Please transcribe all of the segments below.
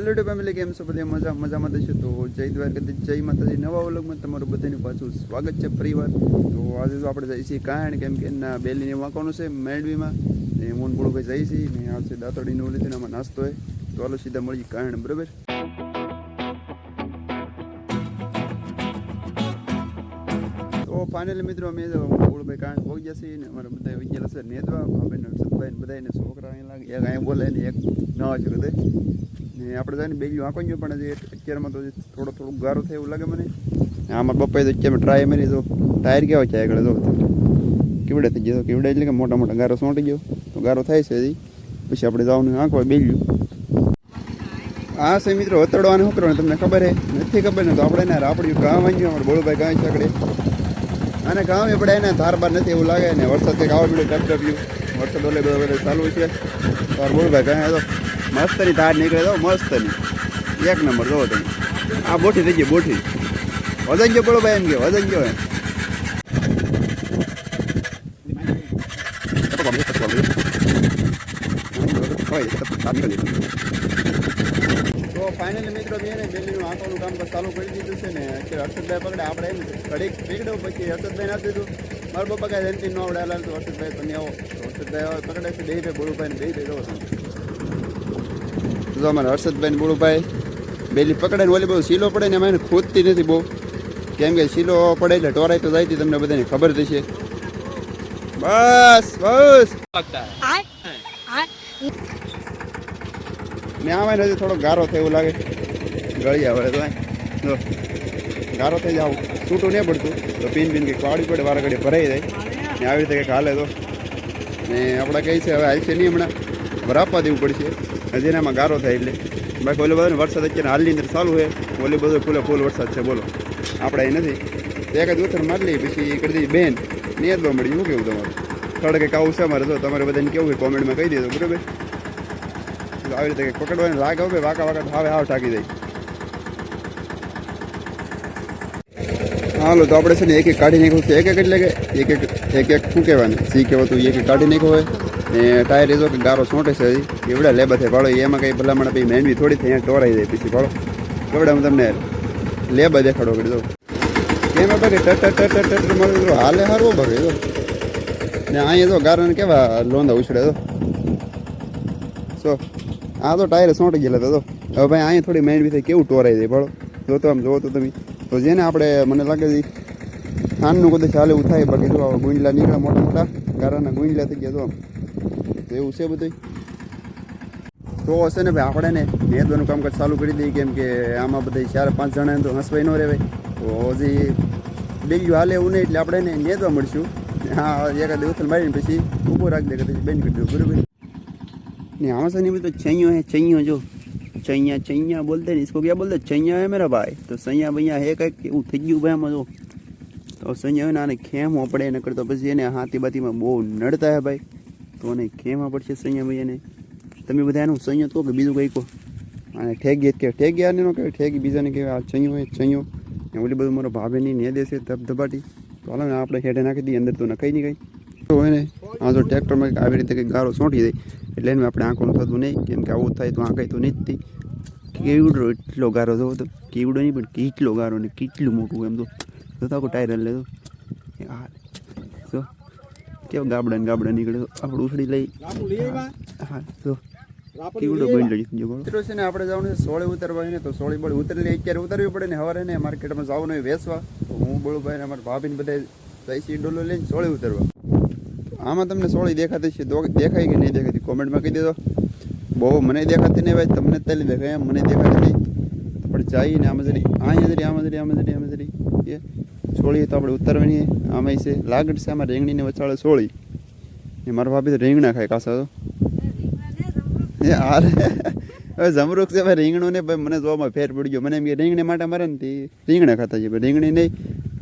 Hello family કેમ છો, બધા મજા મજામાં થશે તો જય દ્વારકાધીશ જય માતાજી. નવા વ્લોગમાં તમારું બધાનું પાછું સ્વાગત છે ફરીવાર તો આજે તો આપણે જઈએ છીએ કાયણ કેમ કે એના બેલીને વાંકવાનું છે મેળવીમાં. ને મોન ભાઈ જઈએ છીએ ને આવશે દાંતડીનું લીધે આમાં નાસ્તો હોય તો હાલો સીધા મળીએ કાયણ બરાબર? તો ફાઇનલી મિત્રો અમે ગોળભાઈ કારણ પહોંચી જશે ને અમારા બધા વિજ્ઞાન છે નેદવા. ભાભીને હર્ષદભાઈ ને બધાને છોકરા અહીં લાગે. એક અહીંયા બોલે ને એક છે બધે ને આપણે જાય ને બેગલું આંકો ગયો પણ હજી અત્યારમાં તો થોડો થોડું ગારો થાય એવું લાગે મને. આમાં પપ્પાએ તો અત્યારમાં ટ્રાય મારી, તો ટાયર કેવા છે આગળ? જો, કેવડે થઈ ગયો. કેવડે એટલે કે મોટા મોટા ગારો સોંટી ગયો. તો ગારો થાય છે હજી. પછી આપણે જવાનું આંકવા બેગ્યું હા છે મિત્રો હતડવાનું શું કરવાનું તમને ખબર હે? નથી ખબર ને તો આપણે એને રાપડ્યું ગામ વાંચ્યું અમારે બોળુભાઈ ગામ છે આગળ. અને ગામ આપણે એને ધાર બાર નથી એવું લાગે ને વરસાદ કંઈક આવવા મળ્યો ટપ ટપ્યું વરસાદ ઓલે બધો ચાલુ છે. તો બોળુભાઈ ગાય તો મસ્તની ધાર નીકળે તો મસ્તની. એક નંબર જોવો તમે. આ બોઠી થઈ ગઈ, બોઠી. વજન ગયો પડો ભાઈ એમ કે વજન ગયો એમ. તો ફાઇનલી મિત્રો મેં ને દિલ્હીનું આંખોનું કામ ચાલુ કરી દીધું છે ને, અત્યારે હર્ષદભાઈ પકડે. આપણે એમ ઘડીક પકડ્યો પછી હર્ષદભાઈ ના દીધું. મારા પપ્પા કાંઈ જયંતિ ન આવડે તો હર્ષદભાઈ તમે આવો. હર્ષદભાઈ પકડે છે બે ભાઈ બોલુભાઈ બે ભાઈ રહો તો અમારા હર્ષદભાઈ બુડુભાઈ. બેલી પકડાઈને ઓલી બહુ શીલો પડે ને એમાં એને ખોદતી નથી બહુ. કેમ કે શીલો પડે એટલે ટોરાઈ તો જાય તમને બધાને ખબર થશે બસ બસ. ને આમાં હજી થોડો ગારો થાય એવું લાગે. ગળી આવે તો ગારો થઈ જાવ છૂટું નહીં પડતું. તો પીન પીન કંઈક વાળી પડે વારા ઘડી ભરાઈ જાય. ને આવી રીતે કંઈક હાલે તો. ને આપણે કહીએ છે હવે છે નહીં હમણાં. ભરાપવા દેવું પડશે. હજી એનામાં ગારો થાય એટલે. બાકી ઓલે બધો વરસાદ અત્યારે હાલની અંદર ચાલુ છે. ઓલી બધો ફૂલે ફૂલ વરસાદ છે, બોલો. આપણે અહીં નથી. એક જ ઉથર મારી લઈએ, પછી કરી દઈએ બેન. ને જ મળી, શું કેવું તમારું? થોડે કંઈક છે અમારે તો, તમારે બધાને કેવું હોય કોમેન્ટમાં કહી દેજો, બરાબર? આવી રીતે પકડવાની લાગ આવે વાકા વાકા હવે હાવ ટાકી જાય. હાલો, તો આપણે છે ને એક એક કાઢી નાખ્યું છે. એક એક એટલે કે એક એક એક એક શું કહેવાનું સી કહેવાતું? એક એક કાઢી નાખ્યો હોય. ને ટાયર જો કે ગારો સોંટે છે હજી. એવડા લેબા થાય ભાડો. એમાં કંઈ ભલામણ પછી મહેનવી થોડી થઈ ટોરાઈ જાય પછી ભાડો. કેવડા હું તમને લેબા દેખાડો કરી દઉં. કેમ આપણે ટટ ટટ ટટ મારું હાલે હારવો ભાગે તો ને અહીંયા તો ગારાને કેવા લોંદા ઉછળે તો સો આ તો ટાયર સોંટી ગયેલા તો હવે ભાઈ અહીંયા થોડી માઇન્ડ થઈ કેવું ટોરાઈ જાય ભાડો. જો તો આમ જોવો તો તમે. તો જેને આપણે, મને લાગે છે ખાનનું કદાચ ચાલે એવું થાય, બાકી જો, આવા ગુંજલા નીકળે મોટા મોટા ગારાના ગુંજલા થઈ ગયા તો આમ. તો એવું છે બધું તો હશે ને ભાઈ, આપણે ને નેદવાનું કામકાજ ચાલુ કરી દઈએ, કેમ કે આમાં બધા ચાર પાંચ જણા તો હસવાય ન રહેવાય. તો હજી ડેગ્યું હાલે એવું નહીં એટલે આપણે ને નેદવા મળશું. હા, એકાદ ઉથલ મારીને પછી ઊભો રાખી દે પછી બેન કરી દઉં બરાબર? ને આમાં સાની બધું ચૈયો હે, ચૈયો જો. ચૈયા ચૈયા બોલતા ને ઇસકો ક્યાં બોલતે? ચૈયા હે મેરા ભાઈ. તો સૈયા ભૈયા હે કંઈક, એવું થઈ ગયું ભાઈ આમાં જો. તો સૈયા હોય ને આને ખેમ પડે એને કરતો પછી એને હાથી બાતીમાં બહુ નડતા હે ભાઈ. તો અને ખેમવા પડશે સૈયા ભૈયાને તમે બધા એનું સૈયો કહો કે બીજું કંઈ કહો. અને ઠેગી કે ઠેગી આને નો કહેવાય, ઠેગી બીજાને કહેવાય, આ ચૈયો હોય ચૈયો ને ઓલી બધું મારો ભાભે ની દેશે ધબધબાટી તો હાલો ને આપણે હેઠે નાખી દઈએ, અંદર તો નખાઈ નહીં કંઈ. તો હોય ને આ તો ટ્રેક્ટરમાં આવી રીતે કંઈક ગારો સોંટી દે, એટલે એને આપણે આંખોનું થતું નહીં, કેમ કે આવું થાય તો આંખાય તો નહીં જ કેવડો એટલો ગારો થયો તો, કેવડો નહીં, પણ કેટલો ગારો ને કેટલું મોટું એમ તો. તો તો આખું ટાયર લેતો હા જો. કેવો ગાબડા ને ગાબડા નીકળે આપણે ઉછળી લઈ. હા કેવડો જો મિત્રો છે ને, આપણે જવાનું સોળે ઉતરવા તો સોળી બળી ઉતરી લઈ અત્યારે ઉતરવી પડે ને, હવારે ને માર્કેટમાં જવાનું હોય વેચવા. હું બોલું ને ભાભીને બધા પૈસી ડોલો લઈને સોળે ઉતરવા. આમાં તમને સોળી દેખાતી છે દેખાય કે નહીં દેખાતી? કોમેન્ટમાં કહી દેજો. બહુ મને દેખાતી નહીં ભાઈ, તમને તલી દેખાય મને દેખાતી નહીં. પણ જઈને આમાં જરી, અહીંયા જરી, આમાં જરી આમાં જરી, આમ જરી. એ સોળી તો આપણે ઉતરવાની આમાં છે લાગડ છે આમાં રીંગણીને વચાળે સોળી. એ મારા ભાભી તો રીંગણા ખાય કાસા તો એ હારે. હવે જમરૂખ છે ભાઈ રીંગણું ને ભાઈ મને જોવામાં ફેર પડી ગયો. મને એમ કે રીંગણી માટે મારે ને તે રીંગણા ખાતા છે રીંગણી નહીં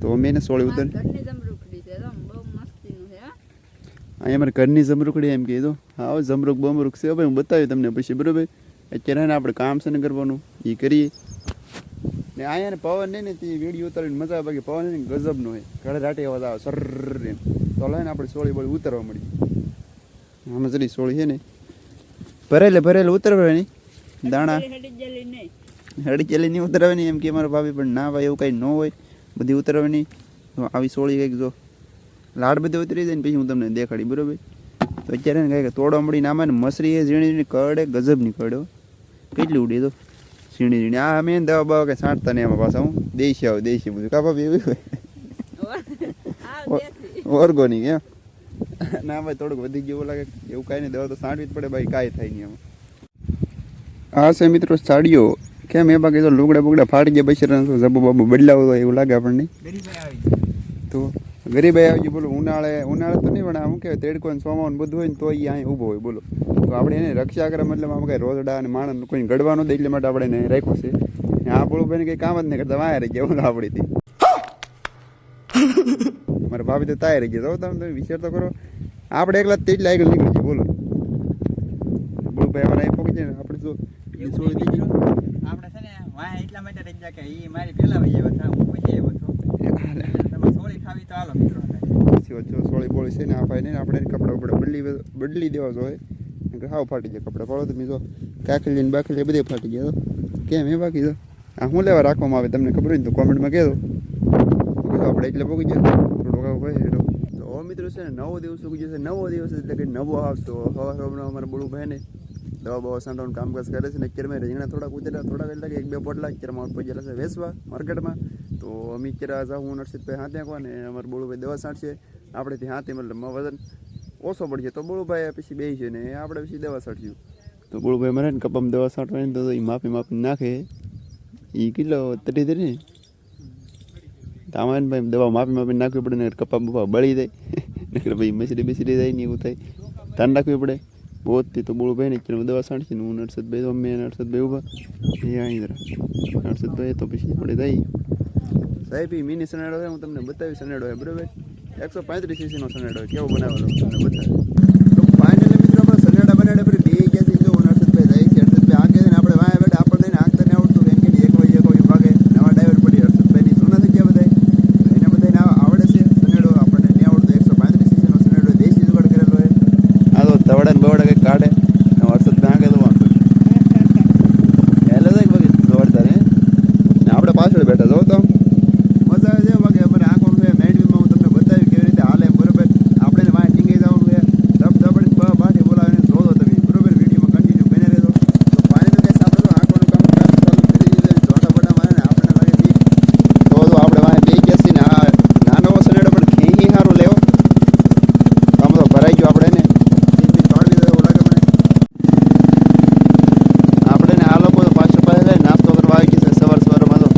તો અમે એને સોળી ઉતર અહીંયા મારે ઘરની જમરૂખડી એમ કીધું હા હવે જમરૂખ બમરૂખ છે ભાઈ હું બતાવ્યું તમને પછી બરોબર? અત્યારે આપણે કામ છે ને કરવાનું એ કરીએ. ને અહીંયા ને પવન નહીં ને તે વીડિયો ઉતારીને મજા આવે બાકી પવન નહીં ને ગજબનો હોય. ઘરે રાટે અવાજ આવે સર એમ. તો લઈને આપણે સોળી બોળી ઉતરવા મળી. આમાં જરી સોળી છે ને. ભરેલે ભરેલે ઉતરવાની દાણા. હડી ચેલી નહીં ઉતરવાની એમ કે મારા ભાભી પણ ના ભાઈ એવું કાંઈ ન હોય. બધી ઉતરવાની તો આવી સોળી કંઈક જો. લાડ બધી ઉતરી જાય ને પછી હું તમને દેખાડી બરોબર? તો અત્યારે ને કંઈક તોડો મળી નામાં ને મસરી એ ઝીણી કરડે ગજબની કરડે કેટલી ઉડી તો. ઝીણી ઝીણી આ મેં દવા બવા કઈ છાંટતા નહીં એમાં પાછા હું. દેશી આવું દેશી બધું. કાપા એવું હોય? ઓર્ગોનિક એમ? ના ભાઈ થોડુંક વધી ગયું લાગે. એવું કાંઈ નહીં દવા તો સાંટવી જ પડે ભાઈ કાંઈ થાય નહીં એમાં. આ છે મિત્રો સાડીઓ. કેમ? એ બાકી તો લુગડા બુગડા ફાટી ગયા પછી તો જબુ બાબુ બદલાવો તો એવું લાગે આપણને. તો ગરીબાઈ આવી ગયું, બોલો, ઉનાળે ઉનાળે તો નહીં, પણ આમ કહેવાય તેડકો ને બધું હોય ને તો અહીં ઊભો હોય, બોલો. તો આપણે એને રક્ષા કરે મતલબ આમ કઈ રોજડા અને માણસ કોઈ ગડવાનું દે એટલે માટે આપણે એને રાખ્યો છે. આ બોલું ભાઈને કંઈ કામ જ નહીં કરતા વાયા રહી ગયા, બોલો, આપણીથી. મારા ભાભી તો તાય રહી ગયા, તો તમે તમે વિચાર તો કરો. આપણે એકલા તેટલા આગળ નીકળી ગયા, બોલો. બોલું ભાઈ, અમારે અહીં પહોંચી જાય આપણે તો. આપણે છે ને વાયા એટલા માટે રહી ગયા કે એ મારી પહેલા વહી આવ્યો હતા, હું પછી આવ્યો હતો તમે સોળી ખાવી તો હાલો મિત્રો પછી વચ્ચે છે ને આ ભાઈને આપણે કપડા ઉપડે બદલી બદલી દેવા જોઈએ. હાવ ફાટી જાય કપડાં. પાડો તમે જો. કાકલી ને બાકલી બધે ફાટી ગયા. કેમ એ બાકી તો? આ શું લેવા રાખવામાં આવે તમને ખબર હોય ને તો કોમેન્ટમાં કહેજો. આપણે એટલે પોગી જાય થોડોક આવું એટલો. તો હવે મિત્રો છે ને નવો દિવસ ઉગી જશે. નવો દિવસ એટલે કે નવો આવતો હવા હમણાં અમારા બોલું ભાઈ ને દવા બવા સાંટવાનું કામકાજ કરે છે ને અત્યારે મેં રીંગણા થોડાક ઉતર્યા, થોડાક એટલે એક બે પોટલા. અત્યારમાં મારા પૈસા છે વેચવા માર્કેટમાં તો અમે અત્યારે જાઉં નરસિંહભાઈ હાથે ને અમારું બોલુભાઈ દવા છાંટશે આપણે ત્યાં હાથે મતલબ વજન ઓછો પડશે તો બોળુભાઈ પછી બે છે ને આપણે પછી દવા છાંટશું તો બોળુભાઈ મરે ને કપામાં દવા છાંટવાની તો એ માફી માફી નાખે. એ કિલો તરી તરી તામાન ભાઈ દવા માફી માપી નાખવી પડે ને કપા બપા બળી જાય. નકર ભાઈ મસરી બેસરી જાય ને એવું થાય. ધ્યાન રાખવી પડે. બહોતથી તો બોલું ભાઈ ને અત્યારે દવા છાંટશે ને હું નરસદભાઈ તો અમે નરસદભાઈ ઊભા. એ અહીં જરા. નરસદભાઈ તો પછી આપણે જઈ સાહેબ મિની સનેડો હું તમને બતાવી સનેડો બરાબર? એકસો પાંત્રીસ સીસીનો સનેડો કેવો બનાવેલો તમને બતાવી તો ફાઇનલી મિત્રો આપણે સનેડા બનાડે પછી બે ગયા છે જો નરસદભાઈ જાય છે હર્ષદભાઈ આગે છે ને આપણે વાયા બેઠા આપણને એને આંખતા નહીં આવડતું એમ કે એક વાગે એક વાગે ભાગે નવા ડ્રાઈવર પડી હર્ષદભાઈની સોના થઈ ગયા બધા એને બધાને આ- આવડે છે સનેડો આપણને નહીં આવડતો એકસો પાંત્રીસ સીસીનો સનેડો દેશી જુગાડ કરેલો છે આ તો તવડા ને બવડા કંઈક કાઢે ને હર્ષદભાઈ આગે તો વાંધો હેલો તો બાકી જોરદાર હે ને આપણે પાછળ બેઠા જો તો મજા આવે છે બાકી અમારે આંખોનું છે મેડવીમાં હું તમને બતાવ્યું કેવી રીતે હાલે એમ બરોબર આપણે ને વાંહે ટીંગાઈ જવાનું છે ધબ ધબડી બ બાટી બોલાવીને જોવો તમે બરોબર વિડીયોમાં કન્ટિન્યુ બને રહેજો તો ફાઇનલ કેસ આપણે તો આંખોનું કામ કામ ચાલુ કરી દીધું છે જોટા બોટા મારે ને આપણને લાગે કે તો તો આપણે વાંહે બે ગયા છીએ ને આ નાનો સનેડો પણ ખેંચી સારું લેવો આમ તો ભરાઈ ગયો આપણે ને તીન તીન પાડી દીધો એવું લાગે મને આપણે ને આ લોકો તો પાછળ પાછળ નાસ્તો કરવા આવી ગયા છે સવાર સવારમાં તો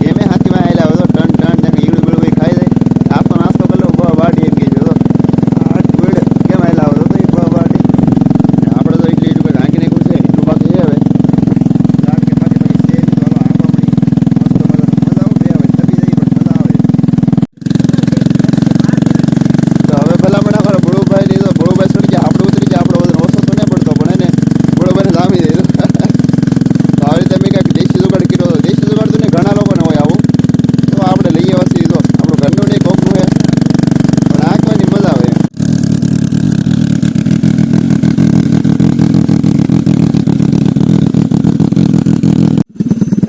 કેમે હાથીમાં આવેલા હોય તો ટન ટન ને ઈડું બીડું કંઈ ખાઈ જાય નાસ્તો નાસ્તો કરી લો બહુ બાટી એમ કે છે તો આ ગોળ કેમ આવેલા હોય તો એ બહુ બાટી ને આપણે તો એટલી એટલું કંઈ હાંકી નાખ્યું છે એટલું બાકી છે હવે ચાર કે પાંચ પછી છે તો હાલો આંખો મળી મસ્ત મજા મજા આવે બે હવે તબી જઈ પણ મજા આવે તો હવે ભલામણ અમારા બળુભાઈ લીધો બળુભાઈ છોડી ગયા આપણે ઉતરી ગયા આપણો વજન ઓછો તો નહીં પડતો પણ એને બળુભાઈને જામી દીધો તો આવી રીતે મેં કંઈક દેશી જુગાડ કર્યો હતો દેશી જુગાડ તો ને ઘણા લોકોને હોય આવું તો આપણે લઈએ વસી તો આપણું ઘરનું નહીં કોકનું છે પણ આંકવાની મજા આવે એમ.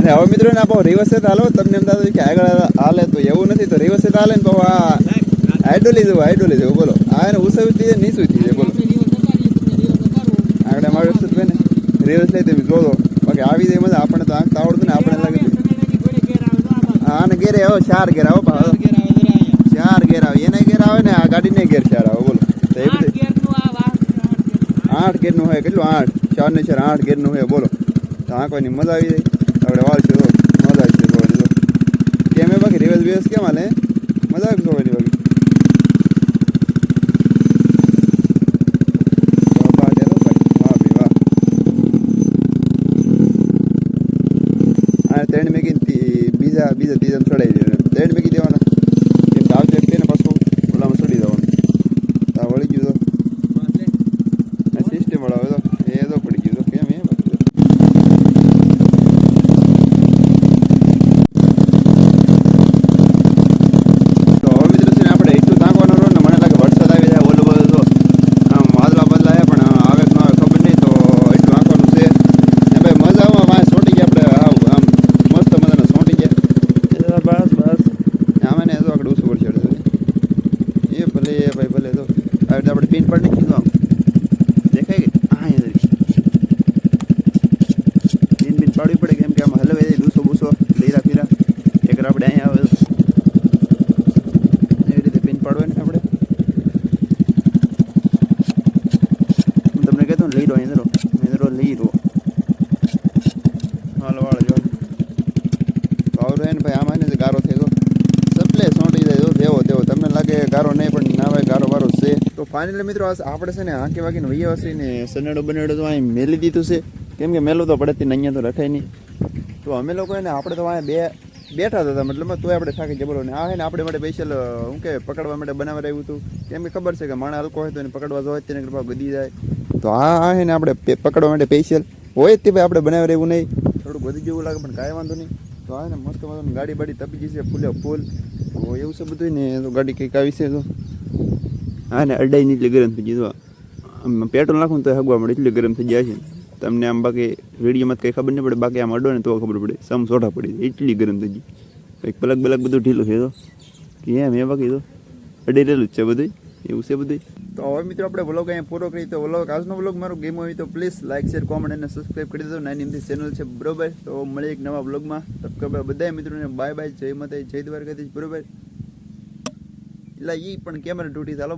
અને હવે મિત્રો ને આપો રિવર્સે હાલો. તમને એમ થતું કે આગળ હાલે તો એવું નથી. તો રિવર્સે હાલે ને તો આ આઈડોલી જેવું આઈડોલી જેવું બોલો. આ એને ઉસવી થઈ જાય નીસું થઈ જાય બોલો. આગળ અમારે વસ્તુ ને રિવર્સ લઈ તમે જોજો. બાકી આવી જાય મજા. આપણને તો આંખતા આવડતું ને આપણે લાગે આને ઘેરે આવો, ચાર ઘેર આવો ચાર ઘેર આવે. એને ઘેર આવે ને આ ગાડીને ઘેર ચાર આવે. બોલો. તો એ બધું આઠ ગેરનું હોય. કેટલું? આઠ. ચાર ને ચાર આઠ ગેરનું હોય. બોલો. તો આંખવાની મજા આવી જાય આપણે વાળ છે તો મજા આવી જાય જોવાની તો કેમ એ બાકી રિવર્સ બેસ કેમ હાલે મજા આવે જોવાની બાકી વાહ, વાહ, ચાલો ભાઈ. વાહ ભાઈ, વાહ. આ ત્રણ મેગી બીજા બીજા ત્રીજા ચડાવી દે ત્રણ મેગી દેવાના કેમ કે આવતી વખતે ને પાછું ઓલામાં ચડી જવાનું તો આ વળી ગયું તો સિસ્ટમ વાળા હવે તો એ તો પડી ગયું તો કેમ એ બાકી તો. તો હવે મિત્રો છે ને આપણે એટલું તાંકવાનું રહ્યું ને મને લાગે વરસાદ આવી જાય ઓલું બધું તો આમ વાદળા બદલાય પણ આવે કે ન આવે ખબર નહીં તો એટલું આંકવાનું છે ને ભાઈ મજા પર નાખી દો આમ. દેખાય કે? હા અહીંયા પિન પિન પાડવી પડે કેમ કે આમાં હલવે દૂસો બૂસો, લીરા ફીરા. એક આપણે અહીંયા આવે એવી રીતે પિન પાડવાની આપણે. હું તમને કહેતો ને, લઈ રહો અહીં ધરો. લઈ રહો હાલો વાળ જો વાવરો હે ને ભાઈ, આમાં ને ગારો થઈ ગયો સપ્લે સોંટી જાય જો જેવો તેવો તમને લાગે ગારો નહીં પણ ના ભાઈ ગારો વારો છે તો ફાઇનલી મિત્રો આપણે છે ને હાંકી વાગીને વૈયા ને સનેડો બનેડો તો અહીં મેલી દીધું છે. કેમ કે મેલું તો પડે ને અહીંયા તો રખાય નહીં. તો અમે લોકો ને, આપણે તો અહીંયા બે બેઠા હતા, મતલબ તોય આપણે થાકી જબરો ને. આ હે ને આપણે માટે સ્પેશિયલ હું કે પકડવા માટે બનાવવા આવ્યું હતું કેમ કે ખબર છે કે માણા હલકો હોય તો એને પકડવા જોઈએ તેને કૃપા ગદી જાય. તો આ હે ને આપણે પકડવા માટે સ્પેશિયલ હોય તે ભાઈ આપણે બનાવી રહેવું નહીં. થોડું વધી જેવું લાગે, પણ કાંઈ વાંધો નહીં. તો આ ને મસ્ત મસ્ત ગાડી બાડી તપી જશે ફૂલે ફૂલ. તો એવું છે બધું ને, તો ગાડી કંઈક આવી છે તો. હા ને અડાઈ ની એટલી ગરમ થઈ તો આમ પેટ્રોલ નાખું તો હગવા મળે, એટલી ગરમ થઈ જાય છે. તમને આમ બાકી રેડિયોમાં કંઈ ખબર નહીં પડે, બાકી આમ અડો ને તો ખબર પડે. સમ સોઢા પડી એટલી ગરમ થઈ ગઈ કંઈક પલક બલક બધું ઢીલું છે તો. કે એમ એ બાકી તો? અડી રહેલું જ છે બધું એવું છે બધું તો હવે મિત્રો આપણે વ્લોગ અહીંયા પૂરો કરી તો વ્લોગ આજનો વ્લોગ મારો ગેમ હોય તો પ્લીઝ લાઇક શેર કોમેન્ટ અને સબસ્ક્રાઈબ કરી દેજો. નાની એમથી ચેનલ છે બરોબર. તો મળે એક નવા વ્લોગમાં તબ બધા મિત્રોને બાય બાય જય માતા જય દ્વારકાધીશ, બરોબર? એટલે એ પણ કેમેરા તૂટી ચાલો